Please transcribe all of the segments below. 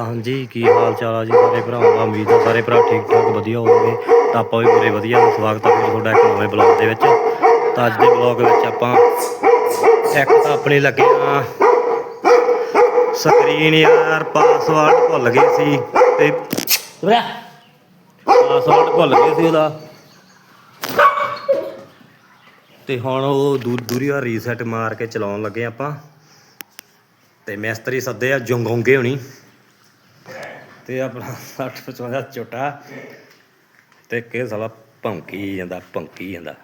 ਤਾਂ ਹਾਂਜੀ ਕੀ ਹਾਲ ਚਾਲ ਆ ਜੀ ਸਾਰੇ ਭਰਾਵਾਂ ਦਾ? ਉਮੀਦ ਆ ਸਾਰੇ ਭਰਾ ਠੀਕ ਠਾਕ ਵਧੀਆ ਹੋਣਗੇ ਤਾਂ ਆਪਾਂ ਵੀ ਪੂਰੇ ਵਧੀਆ। ਸਵਾਗਤ ਆ ਤੁਹਾਡਾ ਇੱਕ ਨਵੇਂ ਬਲੌਗ ਦੇ ਵਿੱਚ। ਤਾਂ ਅੱਜ ਦੇ ਬਲੌਗ ਵਿੱਚ ਆਪਾਂ ਇੱਕ ਤਾਂ ਆਪਣੇ ਲੱਗੇ ਆ। ਸਕਰੀਨ ਯਾਰ ਪਾਸਵਰਡ ਭੁੱਲ ਗਏ ਸੀ। ਤੇ ਪਾਸਵਰਡ ਭੁੱਲ ਗਏ ਸੀ ਉਹਦਾ। ਤੇ ਹੁਣ ਉਹ ਦੂਰ ਦੂਰੀ ਆ ਰੀਸੈਟ ਮਾਰ ਕੇ ਚਲਾਉਣ ਲੱਗੇ ਆਪਾਂ। ਤੇ ਮਿਸਤਰੀ ਸੱਦੇ ਆ ਜੰਗੋਂਗੇ ਹੋਣੀ। ਤੇ ਆਪਣਾ 60 55 ਝੋਟਾ ਤੇ ਕਿ ਸਾਲਾ ਭੌਂਕੀ ਜਾਂਦਾ ਭੌਂਕੀ ਜਾਂਦਾ।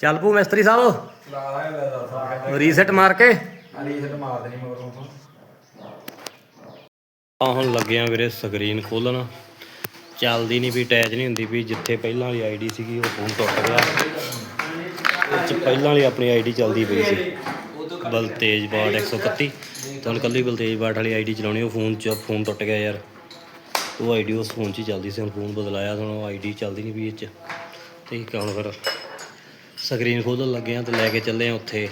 ਚੱਲ ਪੂ ਮਿਸਤਰੀ ਸਾਹਿਬ। ਰੀਸੈਟ ਮਾਰ ਕੇ। ਆ ਹੁਣ ਲੱਗੇ ਵੀਰੇ ਸਕਰੀਨ ਖੋਲਣ। ਚੱਲਦੀ ਨਹੀਂ ਵੀ ਅਟੈਚ ਨਹੀਂ ਹੁੰਦੀ ਵੀ ਜਿੱਥੇ ਪਹਿਲਾਂ ਵਾਲੀ ਆਈਡੀ ਸੀਗੀ, ਉਹ ਫੋਨ ਟੁੱਟ ਗਿਆ। ਉਹ 'ਚ ਪਹਿਲਾਂ ਵਾਲੀ ਆਪਣੀ ਆਈਡੀ ਚੱਲਦੀ ਪਈ ਸੀ। ਬਲਤੇਜ ਬਾਟ 131 ਤੁਹਾਨੂੰ ਕੱਲੀ ਬਲਤੇਜ ਬਾਟ ਵਾਲੀ ਆਈਡੀ ਚਲਾਉਣੀ ਉਹ ਫੋਨ 'ਚ ਫੋਨ ਟੁੱਟ ਗਿਆ ਯਾਰ। ਉਹ ਆਈਡੀ ਉਸ ਫੋਨ 'ਚ ਹੀ ਚੱਲਦੀ ਸੀ ਹੁਣ ਫੋਨ ਬਦਲਾਇਆ ਹੁਣ ਉਹ ਆਈਡੀ ਚੱਲਦੀ ਨਹੀਂ ਵੀ ਇਹ 'ਚ। ਤੇ ਹੁਣ ਫਿਰ? ਸਕਰੀਨ ਖੋਲਣ ਲੱਗੇ ਆ ਤੇ ਲੈ ਕੇ ਚੱਲੇ ਆ ਉੱਥੇ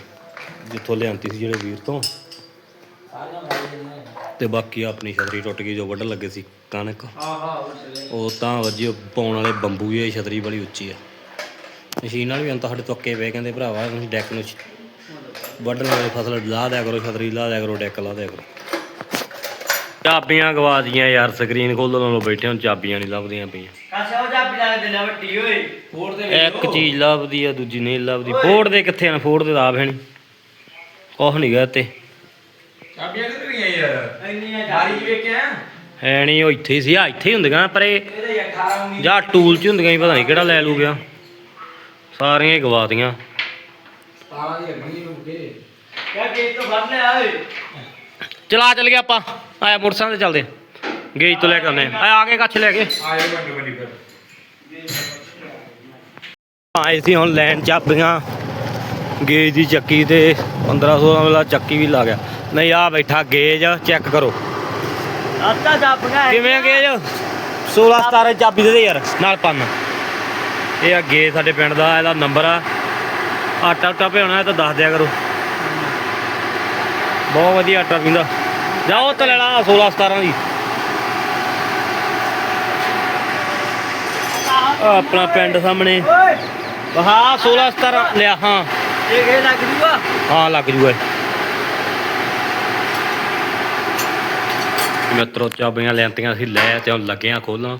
ਜਿੱਥੋਂ ਲਿਆਂਤੀ ਸੀ ਜਿਹੜੇ ਵੀਰ ਤੋਂ। ਤੇ ਬਾਕੀ ਆਪਣੀ ਛਤਰੀ ਟੁੱਟ ਗਈ ਜੋ ਵੱਢਣ ਲੱਗੇ ਸੀ ਕਣਕ। ਉਹ ਤਾਂ ਵੱਜੀ ਪਾਉਣ ਵਾਲੇ ਬੰਬੂ ਹੀ ਆ, ਛਤਰੀ ਬੜੀ ਉੱਚੀ ਆ। ਮਸ਼ੀਨ ਨਾਲ ਵੀ ਅੰਤ ਸਾਡੇ ਤੁੱਕੇ ਪਏ ਕਹਿੰਦੇ ਭਰਾਵਾ ਤੁਸੀਂ ਡੈਕ ਨੂੰ ਵੱਢਣ ਵਾਲੇ ਫਸਲ ਲਾ ਦਿਆ ਕਰੋ ਛਤਰੀ ਲਾ ਦਿਆ ਕਰੋ ਡੈਕ ਲਾ ਦਿਆ ਕਰੋ। ਚਾਬੀਆਂ ਗਵਾ ਦੀਆਂ ਯਾਰ ਸਕਰੀਨ ਖੋਲਣ ਨਾਲੋਂ ਬੈਠੇ ਹੁਣ ਚਾਬੀਆਂ ਨਹੀਂ ਲੱਭਦੀਆਂ ਪਈਆਂ। ਕਾਸ਼ਾ ਉਹ ਚਾਬੀ ਲਾ ਕੇ ਦੇਣਾ ਵੱਡੀ ਓਏ। ਫੋੜ ਦੇ ਇੱਕ ਚੀਜ਼ ਲੱਭਦੀ ਆ ਦੂਜੀ ਨਹੀਂ ਲੱਭਦੀ। ਫੋੜ ਦੇ ਕਿੱਥੇ ਆ ਫੋੜ ਦੇ ਆਪ ਹੈ ਨਹੀਂ। ਕੁਛ ਨਹੀਂ ਗਾ ਤੇ ਚਾਬੀਆਂ ਕਿੱਧਰ ਗਈਆਂ ਯਾਰ? ਇੰਨੀਆਂ ਮਾਰੀ ਚਾਬੀ ਵੇਖਿਆ? ਹੈ ਨਹੀਂ ਉਹ ਇੱਥੇ ਹੀ ਸੀ। ਆ ਇੱਥੇ ਹੀ ਹੁੰਦੀਆਂ ਪਰ ਇਹ ਇਹਦੇ 18 19 ਜਾਂ ਟੂਲ ਚ ਹੁੰਦੀਆਂ ਪਤਾ ਨਹੀਂ ਕਿਹੜਾ ਲੈ ਲੂ ਗਿਆ। ਸਾਰੀਆਂ ਹੀ ਗਵਾਤੀਆਂ ਤਾਰਾਂ ਦੀ ਅੱਗੀ ਨੂੰ ਕੇ ਕਿਆ ਗੇਟ ਤੋਂ ਫੜ ਲਿਆ ਓਏ। ਚਲਾ ਚੱਲ ਗਿਆ ਆਪਾਂ। ਆਇਆ ਮੋਟਰਸਾਈਕਲ ਤੇ ਚੱਲਦੇ। ਗੇਜ ਤੋਂ ਲੈ ਕੇ ਆਉਂਦੇ ਆ ਆਇਆ ਆ ਕੇ ਕੱਛ ਲੈ ਕੇ। ਆਏ ਬੰਦ ਬੰਦੀ ਫਿਰ। ਆਏ ਸੀ ਹੁਣ ਲੈਣ ਚਾਬੀਆਂ। ਗੇਜ ਦੀ ਚੱਕੀ ਤੇ 1500 ਵਾਲਾ ਚੱਕੀ ਵੀ ਲਾ ਗਿਆ। ਨਹੀਂ ਆ ਬੈਠਾ ਗੇਜ ਚੈੱਕ ਕਰੋ। ਅੱਤਾ ਚਾਬੀਆਂ ਕਿਵੇਂ ਗੇਜ? 16 17 ਚਾਬੀ ਦੇ ਦੇ ਯਾਰ ਨਾਲ ਪੰਨ। ਇਹ ਆ ਗੇਜ ਸਾਡੇ ਪਿੰਡ ਦਾ ਇਹਦਾ ਨੰਬਰ ਆ। ਆਟਾ ਉਟਾ ਭਿਉਣਾ ਹੈ ਤਾਂ ਦੱਸ ਦਿਆ ਕਰੋ। ਬਹੁਤ ਵਧੀਆ ਆਟਾ ਪੀਂਦਾ। ਜਾਓ ਤਾਂ ਲੈ ਲਾ 16 17 ਦੀ। ਆਪਣਾ ਪਿੰਡ ਸਾਹਮਣੇ। ਹਾਂ 16 17 ਲਿਆ ਹਾਂ। ਇਹ ਗੇ ਲੱਗ ਜੂਗਾ? ਹਾਂ ਲੱਗ ਜੂਗਾ ਇਹ। ਮਿੱਤਰੋ ਚਾਬੀਆਂ ਲੈਂਤੀਆਂ ਸੀ ਲੈ ਤੇ ਹੁਣ ਲੱਗਿਆ ਖੋਲਣ।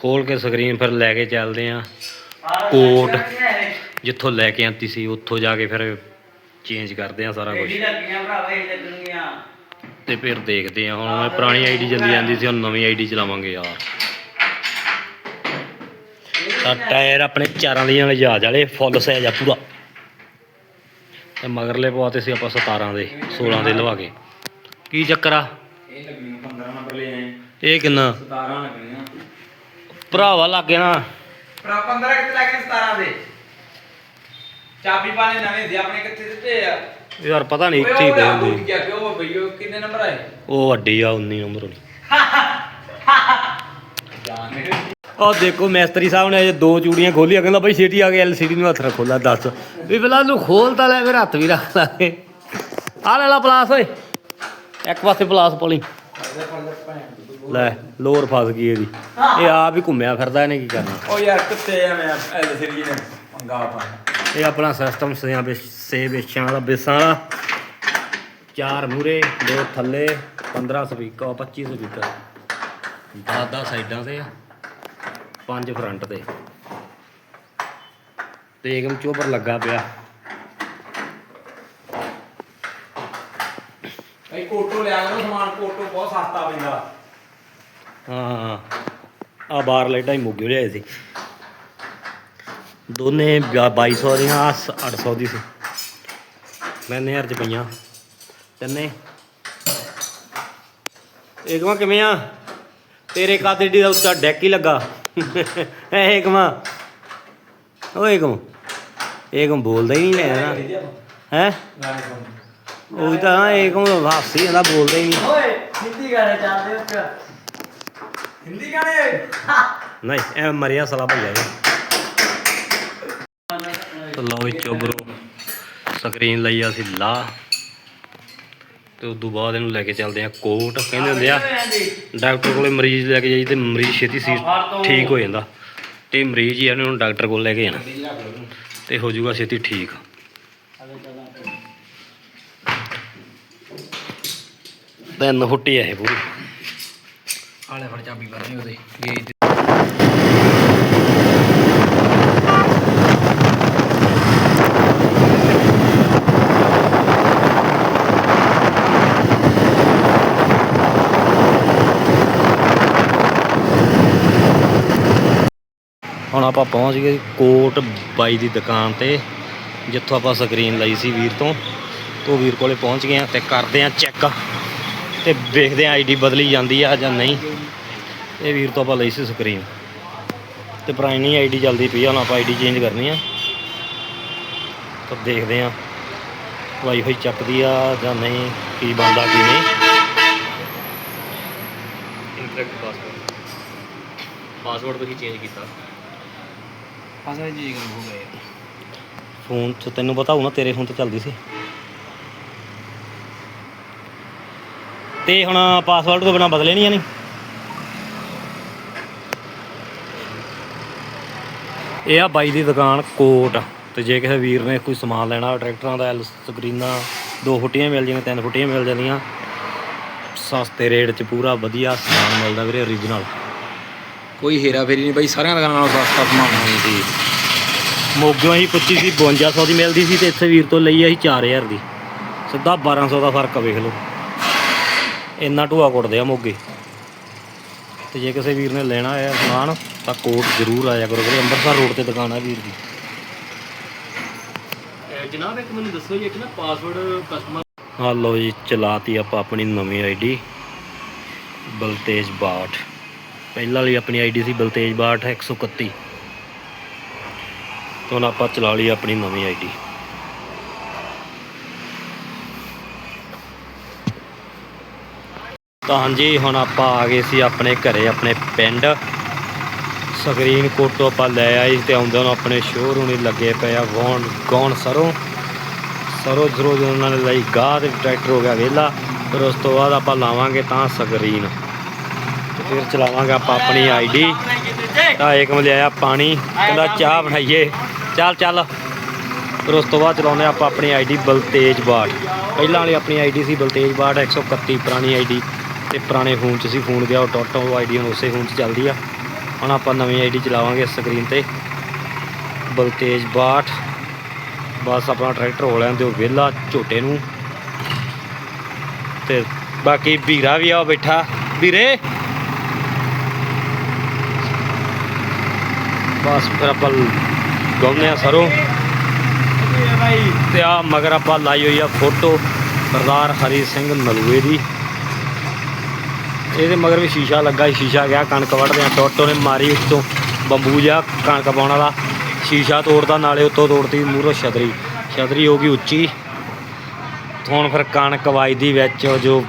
ਖੋਲ ਕੇ ਸਕਰੀਨ ਫਿਰ ਲੈ ਕੇ ਚੱਲਦੇ ਆ। ਕੋਟ। ਜਿੱਥੋਂ ਲੈ ਕੇ ਆਂਤੀ ਸੀ ਉੱਥੋਂ ਜਾ ਕੇ ਫਿਰ ਚੇਂਜ ਕਰਦੇ ਆ ਸਾਰਾ ਕੁਝ ਰੇਡੀ ਲੱਗੀਆਂ ਭਰਾਵਾ ਇਹ ਲੱਗਣਗੀਆਂ ਤੇ ਫਿਰ ਦੇਖਦੇ ਆ ਹੁਣ ਇਹ ਪੁਰਾਣੀ ਆਈਡੀ ਚੱਲੀ ਜਾਂਦੀ ਸੀ ਹੁਣ ਨਵੀਂ ਆਈਡੀ ਚਲਾਵਾਂਗੇ ਯਾਰ। ਤਾਂ ਟਾਇਰ ਆਪਣੇ ਚਾਰਾਂ ਦੀਆਂ ਵਾਲੇ ਜਹਾਜ਼ ਵਾਲੇ ਫੁੱਲ ਸਾਈਜ਼ ਆ ਪੂਰਾ। ਤੇ ਮਗਰਲੇ ਪਵਾਤੇ ਸੀ ਆਪਾਂ 17 ਦੇ 16 ਦੇ ਲਵਾ ਕੇ। ਕੀ ਚੱਕਰ ਆ? ਇਹ ਲੱਗਣੀ 15 ਨੰਬਰ ਲੈ ਆਏ। ਇਹ ਕਿੰਨਾ? 17 ਲੱਗਣੀਆਂ। ਭਰਾਵਾ ਲੱਗੇ ਨਾ ਪਰ 15 ਕਿੱਥੇ ਲੱਗ ਗਏ 17 ਦੇ? ਚਾਬੀ ਪਾਣੇ ਨਵੇਂ ਸੀ ਆਪਣੇ ਕਿੱਥੇ ਦਿੱਤੇ ਆ? ਯਾਰ ਪਤਾ ਨਹੀਂ ਇੱਥੇ ਹੀ ਲਿਆ ਹੁੰਦੇ। ਕਿੰਨੇ ਨੰਬਰ ਆਏ? ਉਹ ਵੱਡੀ ਆ 19 ਨੰਬਰ ਹੋਣੀ। ਉਹ ਦੇਖੋ ਮੈਸਤਰੀ ਸਾਹਿਬ ਨੇ ਅਜੇ ਦੋ ਚੂੜੀਆਂ ਖੋਲੀਆਂ ਕਹਿੰਦਾ ਬਾਈ ਛੇਤੀ ਆ ਕੇ ਐਲਸੀਡੀ ਨੂੰ ਹੱਥ ਰੱਖੋ ਲੈ ਦੱਸ। ਵੀ ਪਹਿਲਾਂ ਨੂੰ ਖੋਲ ਤਾਂ ਲੈ ਫਿਰ ਹੱਥ ਵੀ ਰੱਖ ਲਾਂਗੇ। ਆ ਲੈ ਲਾ ਪਲਾਸ ਓਏ। ਇੱਕ ਪਾਸੇ ਪਲਾਸ ਪੋਲੀ ਲੈ ਲੋਰ ਫਸ ਗਈ ਇਹਦੀ। ਇਹ ਆਪ ਹੀ ਘੁੰਮਿਆ ਫਿਰਦਾ ਇਹਨੇ ਕੀ ਕਰਨਾ? ਓ ਯਾਰ ਕਿੱਥੇ ਆ ਮੈਂ ਐਲ ਸਰੀ ਨੇ ਪੰਗਾ ਪਾ ਇਹ ਆਪਣਾ ਸਿਸਟਮ ਸਿਆਂ ਵਿੱਚ ਸੇ ਵੇਚਾਂ ਵਾਲਾ ਬੇਸਾਂ ਵਾਲਾ। ਚਾਰ ਮੂਰੇ ਦੋ ਥੱਲੇ 15 ਸਪੀਕਰ 25 ਸਪੀਕਰ 10 10 ਸਾਈਡਾਂ ਤੇ ਆ ਪੰਜ ਫਰੰਟ ਤੇ। ਤੇ ਏਕਮ ਚੋਪਰ ਲੱਗਾ ਪਿਆ। ਭਾਈ ਕੋਟੋ ਲਿਆ ਕਰੋ ਸਮਾਨ ਕੋਟੋ ਬਹੁਤ ਸਸਤਾ ਪੈਂਦਾ। ਹਾਂ ਆ ਬਾਹਰ ਲਾਈਟਾਂ ਹੀ ਮੁੱਗੇ ਲਿਆਏ ਸੀ। ਦੋਨੇ 2200 ਦੀਆਂ ਆਹ ਸ- 800 ਦੀ ਸੀ। ਮੈਂ ਨਹਿਰ ਚ ਪਈਆਂ ਤਿੰਨੇ। ਏਕਮਾ ਕਿਵੇਂ ਆ? ਤੇਰੇ ਕਾਦੇ ਡੀ ਦਾ ਉੱਚਾ ਡੈਕ ਹੀ ਲੱਗਾ। ਐ ਏਕਮਾ। ਓਏ ਏਕਮ। ਏਕਮ ਬੋਲਦਾ ਹੀ ਨਹੀਂ ਲੈਣਾ ਹੈ? ਉਹ ਤਾਂ ਏਕਮ ਹਾਸੀ ਜਾਂਦਾ ਬੋਲਦਾ ਹੀ ਨਹੀਂ। ਓਏ ਹਿੰਦੀ ਗਾਣੇ ਚੱਲਦੇ ਉੱਤੇ ਹਿੰਦੀ ਗਾਣੇ? ਨਹੀਂ ਐ ਮਰਿਆ ਸਲਾ ਭਈਆ ਜੀ ਤਾਂ ਲਓ ਵੀ ਚੋਬਰੋ ਸਕਰੀਨ ਲਈ ਅਸੀਂ ਲਾ ਤੇ ਉਸ ਤੋਂ ਬਾਅਦ ਇਹਨੂੰ ਲੈ ਕੇ ਚੱਲਦੇ ਆ ਕੋਟ ਕਹਿੰਦੇ ਹੁੰਦੇ ਆ, ਡਾਕਟਰ ਕੋਲੇ ਮਰੀਜ਼ ਲੈ ਕੇ ਜਾਈ ਤੇ ਮਰੀਜ਼ ਛੇਤੀ ਸੀ ਠੀਕ ਹੋ ਜਾਂਦਾ। ਤੇ ਮਰੀਜ਼ ਹੀ ਆ, ਇਹਨੂੰ ਡਾਕਟਰ ਕੋਲ ਲੈ ਕੇ ਜਾਣਾ। ਤੇ ਹੋ ਜਾਊਗਾ ਛੇਤੀ ਠੀਕ। ਤਿੰਨ ਫੁੱਟੀ ਆ ਇਹ ਪੂਰੀ। ਆਲੇ ਫੜ ਚਾਬੀ ਕਰਨੀ ਉਹਦੇ ਗੇਜ ਹੁਣ ਆਪਾਂ ਪਹੁੰਚ ਗਏ ਕੋਟ ਬਾਈ ਦੀ ਦੁਕਾਨ ਤੇ, ਜਿੱਥੋਂ ਆਪਾਂ ਸਕਰੀਨ ਲਈ ਸੀ ਵੀਰ ਤੋਂ। ਤੋਂ ਵੀਰ ਕੋਲੇ ਪਹੁੰਚ ਗਏ ਆ ਤੇ ਕਰਦੇ ਆ ਚੈੱਕ ਤੇ ਵੇਖਦੇ ਆ ਆਈਡੀ ਬਦਲੀ ਜਾਂਦੀ ਆ ਜਾਂ ਨਹੀਂ। ਇਹ ਵੀਰ ਤੋਂ ਆਪਾਂ ਲਈ ਸੀ ਸਕਰੀਨ ਤੇ ਪੁਰਾਣੀ ਆਈਡੀ ਜਲਦੀ ਪਈ ਆ, ਹੁਣ ਆਪਾਂ ਆਈਡੀ ਚੇਂਜ ਕਰਨੀ ਆ। ਤਾਂ ਦੇਖਦੇ ਆ ਵਾਈਫਾਈ ਚੱਕਦੀ ਆ ਜਾਂ ਨਹੀਂ, ਕੀ ਬਣਦਾ, ਕੀ ਨਹੀਂ। ਇਨਕਰੈਕਟ ਪਾਸਵਰਡ ਪਾਸਵਰਡ ਤੁਸੀਂ ਚੇਂਜ ਕੀਤਾ। ਪਾਸੇ ਜੀ ਗੱਲ ਹੋ ਗਏ ਫੋਨ 'ਚ ਤੈਨੂੰ ਪਤਾ ਹੋਊ ਨਾ, ਤੇਰੇ ਫੋਨ ਤੇ ਚੱਲਦੀ ਸੀ। ਤੇ ਹੁਣ ਪਾਸਵਰਡ ਤੋਂ ਬਿਨਾ ਬਦਲੇ ਨਹੀਂ ਜਾਣੀ ਇਹ ਆ ਬਾਈ ਦੀ ਦੁਕਾਨ ਕੋਟ। ਤੇ ਜੇ ਕਿਸੇ ਵੀਰ ਨੇ ਕੋਈ ਸਮਾਨ ਲੈਣਾ ਹੋਵੇ, ਟਰੈਕਟਰਾਂ ਦਾ ਐਲ ਸਕਰੀਨਾਂ, ਦੋ ਫੁੱਟੀਆਂ ਮਿਲ ਜਾਂਦੀਆਂ ਤਿੰਨ ਫੁੱਟੀਆਂ ਮਿਲ ਜਾਂਦੀਆਂ ਸਸਤੇ ਰੇਟ 'ਚ ਪੂਰਾ ਵਧੀਆ ਸਮਾਨ ਮਿਲਦਾ ਵੀਰੇ ਓਰੀਜਨਲ ਕੋਈ ਹੇਰਾ ਫੇਰੀ ਨਹੀਂ ਬਾਈ ਸਾਰਿਆਂ ਦੁਕਾਨਾਂ ਨਾਲੋਂ ਸਸਤਾ ਸਮਾਨ ਹਾਂਜੀ ਮੋਗਿਓ ਹੀ ਪੁੱਛੀ ਸੀ 5200 ਦੀ ਮਿਲਦੀ ਸੀ ਤੇ ਇੱਥੇ ਵੀਰ ਤੋਂ ਲਈ ਅਸੀਂ 4000 ਦੀ। ਸਿੱਧਾ 1200 ਦਾ ਫ਼ਰਕ ਆ ਵੇਖ ਲਓ। ਇੰਨਾ ਢੂਆ ਕੁੱਟਦੇ ਆ ਮੋਗੇ। ਤੇ ਜੇ ਕਿਸੇ ਵੀਰ ਨੇ ਲੈਣਾ ਹੈ ਸਮਾਨ ਤਾਂ ਕੋਟ ਜ਼ਰੂਰ ਆਇਆ ਕਰੋ ਵੀਰੇ। ਅੰਮ੍ਰਿਤਸਰ ਰੋਡ ਤੇ ਦੁਕਾਨ ਆ ਵੀਰ ਦੀ। ਜਨਾਬ ਇੱਕ ਮੈਨੂੰ ਦੱਸੋ ਜੀ ਇੱਕ ਨਾ ਪਾਸਵਰਡ ਕਸਟਮਰ ਹਾਂ ਲਓ ਜੀ ਚਲਾਤੀ ਆਪਾਂ ਆਪਣੀ ਨਵੀਂ ਆਈਡੀ ਬਲਤੇਜ ਬਾਠ। ਪਹਿਲਾਂ ਵਾਲੀ ਆਪਣੀ ਆਈਡੀ ਸੀ ਬਲਤੇਜ ਬਾਠ 131 ਤੋਂ ਹੁਣ ਆਪਾਂ ਚਲਾ ਲਈ ਆਪਣੀ ਨਵੀਂ ਆਈਡੀ। ਤਾਂ ਹਾਂਜੀ, ਹੁਣ ਆਪਾਂ ਆ ਗਏ ਸੀ ਆਪਣੇ ਘਰੇ, ਆਪਣੇ ਪਿੰਡ। ਸਕਰੀਨ ਕੋਟ ਤੋਂ ਆਪਾਂ ਲੈ ਆਏ ਤੇ ਆਉਂਦੇ ਨੂੰ ਆਪਣੇ ਸ਼ੋਰੂਮ ਹੀ ਲੱਗੇ ਪਏ ਆ, ਗੌਣ ਗੌਣ ਸਰੋਂ। ਸਰੋ ਜ਼ਰੋ ਉਹਨਾਂ ਨੇ ਲਈ, ਗਾਹ ਤੇ ਟਰੈਕਟਰ ਹੋ ਗਿਆ ਵਿਹਲਾ। ਫਿਰ ਉਸ ਤੋਂ ਬਾਅਦ ਆਪਾਂ ਲਾਵਾਂਗੇ ਤਾਂ ਸਕਰੀਨ। ਫਿਰ ਚਲਾਵਾਂਗੇ ਆਪਾਂ ਆਪਣੀ ਆਈਡੀ ਤਾਂ ਏਕਮ ਲਿਆਇਆ ਪਾਣੀ, ਕਹਿੰਦਾ ਚਾਹ ਬਣਾਈਏ। ਚੱਲ ਚੱਲ। ਫਿਰ ਉਸ ਤੋਂ ਬਾਅਦ ਚਲਾਉਂਦੇ ਆਪਾਂ ਆਪਣੀ ਆਈਡੀ ਬਲਤੇਜ ਬਾਟ। ਪਹਿਲਾਂ ਵਾਲੀ ਆਪਣੀ ਆਈਡੀ ਸੀ ਬਲਤੇਜ ਬਾਟ 131 ਪੁਰਾਣੀ ਆਈਡੀ ਤੇ ਪੁਰਾਣੇ ਫੋਨ 'ਚ ਸੀ, ਫੋਨ ਗਿਆ, ਉਹ ਟੁੱਟ ਉਹ ਆਈਡੀ ਹੁਣ ਉਸੇ ਫੋਨ 'ਚ ਚੱਲਦੀ ਆ। ਹੁਣ ਆਪਾਂ ਨਵੀਂ ਆਈਡੀ ਚਲਾਵਾਂਗੇ ਸਕਰੀਨ ਤੇ। ਬਲਤੇਜ ਬਾਟ। ਬਸ ਆਪਣਾ ਟਰੈਕਟਰ ਹੋ ਲੈਣ ਦਿਓ, ਵਿਹਲਾ ਝੋਟੇ ਨੂੰ। ਤੇ ਬਾਕੀ ਵੀਰਾ ਵੀ ਆ ਬੈਠਾ। ਵੀਰੇ! ਬਸ ਫਿਰ ਆਪਾਂ ਗਾਉਂਦੇ ਆ ਸਰੋਂ। ਤੇ ਆ ਮਗਰ ਆਪਾਂ ਲਾਈ ਹੋਈ ਆ ਫੋਟੋ ਸਰਦਾਰ ਹਰੀ ਸਿੰਘ ਨਲੂਏ ਦੀ। ਇਹਦੇ ਮਗਰ ਵੀ ਸ਼ੀਸ਼ਾ ਲੱਗਾ ਸ਼ੀਸ਼ਾ ਗਿਆ, ਕਣਕ ਵੱਢਦੇ ਆ ਟੋਟੋ ਨੇ ਮਾਰੀ ਉੱਤੋਂ ਬੰਬੂ ਜਿਹਾ ਕਣਕ ਪਾਉਣ ਵਾਲਾ। ਸ਼ੀਸ਼ਾ ਤੋੜਦਾ, ਨਾਲੇ ਉੱਤੋਂ ਤੋੜਤੀ ਮੂਹਰੋਂ ਛਤਰੀ। ਛਤਰੀ ਹੋ ਗਈ ਉੱਚੀ। ਹੁਣ ਫਿਰ ਕਣਕ ਵੱਜਦੀ ਵਿੱਚ ਜੋ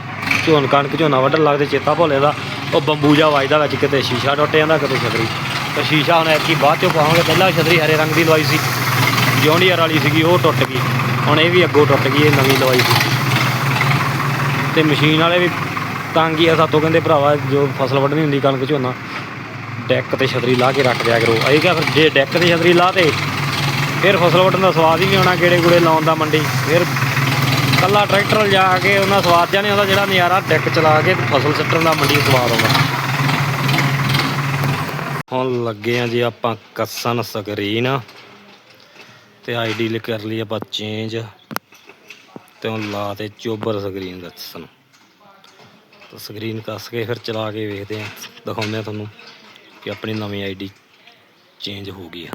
ਝੋਨ, ਕਣਕ ਝੋਨਾ ਵੱਢਣ ਲੱਗਦੇ ਚੇਤਾ ਭੋਲੇ ਦਾ ਉਹ ਬੰਬੂ ਜਿਹਾ ਵੱਜਦਾ ਵਿੱਚ, ਕਿਤੇ ਸ਼ੀਸ਼ਾ ਟੁੱਟ ਜਾਂਦਾ, ਕਿਤੇ ਛਤਰੀ। ਤੇ ਸ਼ੀਸ਼ਾ ਹੁਣ ਐਤਕੀ ਬਾਅਦ ਚੋਂ ਪਾਵਾਂਗੇ। ਪਹਿਲਾਂ ਛਤਰੀ ਹਰੇ ਰੰਗ ਦੀ ਲਵਾਈ ਸੀ। ਜੌਂਡੀਅਰ ਵਾਲੀ ਸੀਗੀ, ਉਹ ਟੁੱਟ ਗਈ। ਹੁਣ ਇਹ ਵੀ ਅੱਗੋਂ ਟੁੱਟ ਗਈ, ਇਹ ਨਵੀਂ ਲਵਾਈ ਸੀ। ਤੇ ਮਸ਼ੀਨ ਵਾਲੇ ਵੀ ਤੰਗ ਹੀ ਆ, ਸਾਤੋਂ ਕਹਿੰਦੇ ਭਰਾਵਾ, ਜੋ ਫਸਲ ਵੱਢਣੀ ਹੁੰਦੀ ਕਣਕ ਝੋਨਾ, ਡੈਕ ਤੇ ਛਤਰੀ ਲਾ ਕੇ ਰੱਖ ਦਿਆ ਕਰੋ। ਅਸੀਂ ਕਿਹਾ ਫਿਰ ਜੇ ਡੈਕ ਤੇ ਛਤਰੀ ਲਾ ਤੇ ਫਿਰ ਫਸਲ ਵੱਢਣ ਦਾ ਸਵਾਦ ਹੀ ਨਹੀਂ ਆਉਣਾ ਕਿਹੜੇ ਗੁੜੇ ਲਾਉਣ ਦਾ ਮੰਡੀ। ਫਿਰ ਕੱਲਾ ਟਰੈਕਟਰ ਜਾ ਕੇ ਉਹਨਾਂ ਸਵਾਦ ਜਿਹਾ ਨਹੀਂ ਆਉਂਦਾ, ਜਿਹੜਾ ਨਜ਼ਾਰਾ ਡੈਕ ਚਲਾ ਕੇ ਫਸਲ ਸੱਟਣ ਦਾ ਮੰਡੀ ਸਵਾਦ ਆਉਂਦਾ। ਹੁਣ ਲੱਗੇ ਆ ਜੀ ਆਪਾਂ ਕੱਸਣ ਸਕਰੀਨ ਤੇ ਆਈਡੀ ਲਿਖ ਕਰ ਲਈ ਆਪਾਂ ਚੇਂਜ ਤੇ ਹੁਣ ਲਾ ਤੇ ਚੋਬਰ ਸਕਰੀਨ ਕੱਸਣ। ਤਾਂ ਸਕਰੀਨ ਕੱਸ ਕੇ ਫਿਰ ਚਲਾ ਕੇ ਵੇਖਦੇ ਆ। ਦਿਖਾਉਂਦੇ ਆ ਤੁਹਾਨੂੰ ਕਿ ਆਪਣੀ ਨਵੀਂ ਆਈਡੀ ਚੇਂਜ ਹੋ ਗਈ ਆ।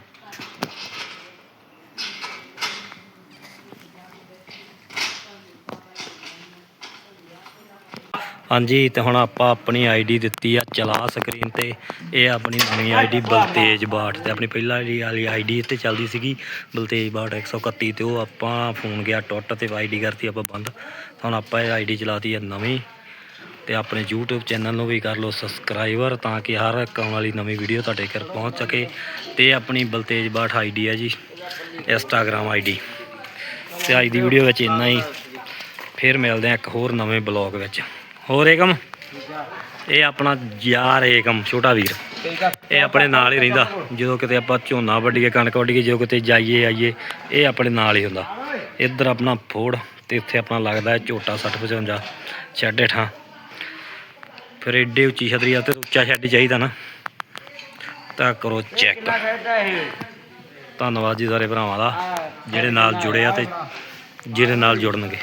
ਹਾਂਜੀ, ਤੇ ਹੁਣ ਆਪਾਂ ਆਪਣੀ ਆਈਡੀ ਦਿੱਤੀ ਆ ਚਲਾ ਸਕਰੀਨ ਤੇ। ਇਹ ਆਪਣੀ ਨਵੀਂ ਆਈਡੀ ਬਲਤੇਜ ਬਾਟ ਤੇ। ਆਪਣੀ ਪਹਿਲਾਂ ਵਾਲੀ ਆਈਡੀ ਤੇ ਚੱਲਦੀ ਸੀਗੀ ਬਲਤੇਜ ਬਾਟ 131 ਤੇ ਉਹ ਆਪਾਂ ਫੋਨ ਗਿਆ ਟੁੱਟ ਤੇ ਆਈਡੀ ਕਰਤੀ ਆਪਾਂ ਬੰਦ। ਹੁਣ ਆਪਾਂ ਇਹ ਆਈਡੀ ਚਲਾਤੀ ਆ ਨਵੀਂ। ਤੇ ਆਪਣੇ YouTube ਚੈਨਲ ਨੂੰ ਵੀ ਕਰ ਲਓ ਸਬਸਕ੍ਰਾਈਬਰ ਤਾਂ ਕਿ ਹਰ ਇੱਕ ਆਉਣ ਵਾਲੀ ਨਵੀਂ ਵੀਡੀਓ ਤੁਹਾਡੇ ਘਰ ਪਹੁੰਚ ਸਕੇ। ਤੇ ਆਪਣੀ ਬਲਤੇਜ ਬਾਠ ਆਈਡੀ ਹੈ ਜੀ ਇੰਸਟਾਗ੍ਰam ਆਈਡੀ ਤੇ ਅੱਜ ਦੀ ਵੀਡੀਓ ਵਿੱਚ ਇੰਨਾ ਹੀ। ਫਿਰ ਮਿਲਦੇ ਆ ਇੱਕ ਹੋਰ ਨਵੇਂ ਬਲੌਗ ਵਿੱਚ। ਹੋਰ ਏਕਮ? ਇਹ ਆਪਣਾ ਯਾਰ ਏਕਮ ਛੋਟਾ ਵੀਰ। ਇਹ ਆਪਣੇ ਨਾਲ ਹੀ ਰਹਿੰਦਾ। ਜਦੋਂ ਕਿਤੇ ਆਪਾਂ ਝੋਨਾ ਵੱਢੀਏ ਕਣਕ ਵੱਢੀਏ ਜਦੋਂ ਕਿਤੇ ਜਾਈਏ ਆਈਏ ਇਹ ਆਪਣੇ ਨਾਲ ਹੀ ਹੁੰਦਾ। ਇੱਧਰ ਆਪਣਾ ਫੋੜ ਤੇ ਇੱਥੇ ਆਪਣਾ ਲੱਗਦਾ ਹੈ ਝੋਟਾ 60 55 ਛੱਡ ਹੇਠਾਂ। ਫਿਰ ਏਡੇ ਉੱਚੀ ਛਤਰੀ ਆ ਤੇ ਉੱਚਾ ਛੱਡ ਚਾਹੀਦਾ ਨਾ। ਤਾਂ ਕਰੋ ਚੈੱਕ। ਧੰਨਵਾਦ ਜੀ ਸਾਰੇ ਭਰਾਵਾਂ ਦਾ ਜਿਹੜੇ ਨਾਲ ਜੁੜੇ ਆ ਤੇ ਜਿਹੜੇ ਨਾਲ ਜੁੜਨਗੇ।